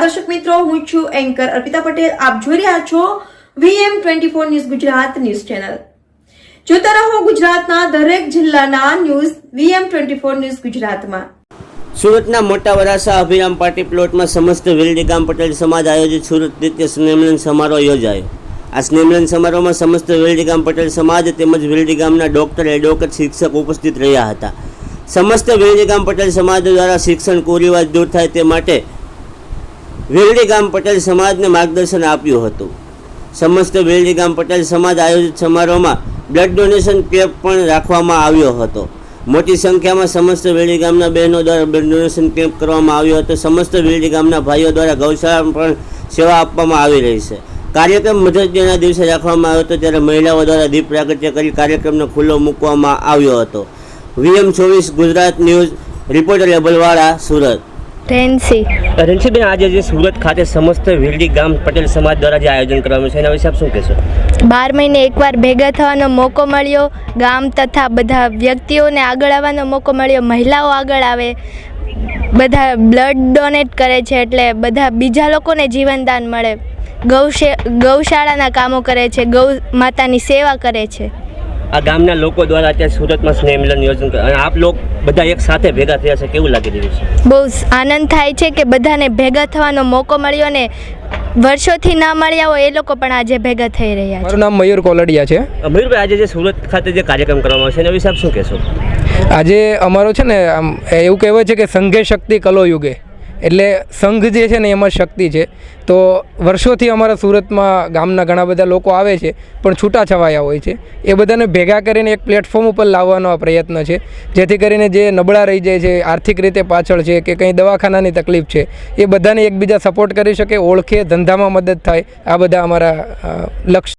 દર્શક મિત્રો, હું છું એન્કર અર્પિતા પટેલ. આપ જોઈ રહ્યા છો VM twenty four news Gujarat news channel. જોતા રહો ગુજરાતના દરેક જિલ્લાના news VM twenty four news ગુજરાતમાં. સુરતના મોટા વરાસા અભિરામ પાર્ટી પ્લોટમાં સમસ્ત વેલડી ગામ પટેલ સમાજ આયોજિત સુરત દ્વિતીય સ્નેહમિલન સમારોહ યોજાયો. આ સ્નેહમિલન સમારોહમાં સમસ્ત વેલડી ગામ પટેલ સમાજ તેમજ વેલડી ગામના ડોક્ટર, એડવોકેટ, શિક્ષક ઉપસ્થિત રહ્યા હતા. સમસ્ત વેલડી ગામ પટેલ સમાજ દ્વારા શિક્ષણ કુરિવાજ દૂર થાય તે માટે વેલડી ગામ પટેલ સમાજને માર્ગદર્શન આપ્યું હતું. સમસ્ત વેલડી ગામ પટેલ સમાજ આયોજિત સમારોહમાં બ્લડ ડોનેશન કેમ્પ પણ રાખવામાં આવ્યો હતો. મોટી સંખ્યામાં સમસ્ત વેલડી ગામના બહેનો દ્વારા બ્લડ ડોનેશન કેમ્પ કરવામાં આવ્યો હતો. સમસ્ત વેલડી ગામના ભાઈઓ દ્વારા ગૌશાળા પણ સેવા આપવામાં આવી રહી છે. કાર્યક્રમ મધર ડેના દિવસે રાખવામાં આવ્યો હતો, ત્યારે મહિલાઓ દ્વારા દીપ પ્રાગટ્ય કરી કાર્યક્રમને ખુલ્લો મૂકવામાં આવ્યો હતો. વીએમ ચોવીસ ગુજરાત ન્યૂઝ, રિપોર્ટર લેબલવાળા સુરત. રેન્સી રેન્સીબેન આજે જે સુરત ખાતે સમસ્ત વેલડી ગામ પટેલ સમાજ દ્વારા જે આયોજન કરવામાં છે એના વિશે આપ શું કહેશો? બાર મહિને એકવાર ભેગા થવાનો મોકો મળ્યો. ગામ તથા બધા વ્યક્તિઓને આગળ આવવાનો મોકો મળ્યો. મહિલાઓ આગળ આવે. બધા બ્લડ ડોનેટ કરે છે એટલે બધા બીજા લોકોને જીવનદાન મળે. ગૌશે ગૌશાળાના કામો કરે છે. ગૌ માતાની સેવા કરે છે. આ ગામના લોકો દ્વારા અત્યારે સુરતમાં સ્નેહ મિલન યોજન કરે અને આપ લોકો બધા એક સાથે ભેગા થયા છે કેવું લાગી રહ્યું છે? બહુ આનંદ થાય છે કે બધાને ભેગા થવાનો મોકો મળ્યો ને વર્ષોથી ના મળ્યા હોય એ લોકો પણ આજે ભેગા થઈ રહ્યા છે. મારું નામ મયુર કોલડિયા છે. મયુરભાઈ આજે જે સુરત ખાતે જે કાર્યક્રમ કરવામાં આવશે એના વિશે આપ શું કહેશો? આજે અમારો છે ને આમ એવું કહેવાય છે કે સંઘે શક્તિ કલો યુગે. એટલે સંઘ જે છે ને એમાં શક્તિ છે. તો વર્ષોથી અમારા સુરતમાં ગામના ઘણા બધા લોકો આવે છે, પણ છૂટા છવાયા હોય છે. એ બધાને ભેગા કરીને એક પ્લેટફોર્મ ઉપર લાવવાનો આ પ્રયત્ન છે. જેથી કરીને જે નબળા રહી જાય છે, આર્થિક રીતે પાછળ છે કે કંઈ દવાખાનાની તકલીફ છે, એ બધાને એકબીજા સપોર્ટ કરી શકે, ઓળખે, ધંધામાં મદદ થાય, આ બધા અમારા લક્ષ્ય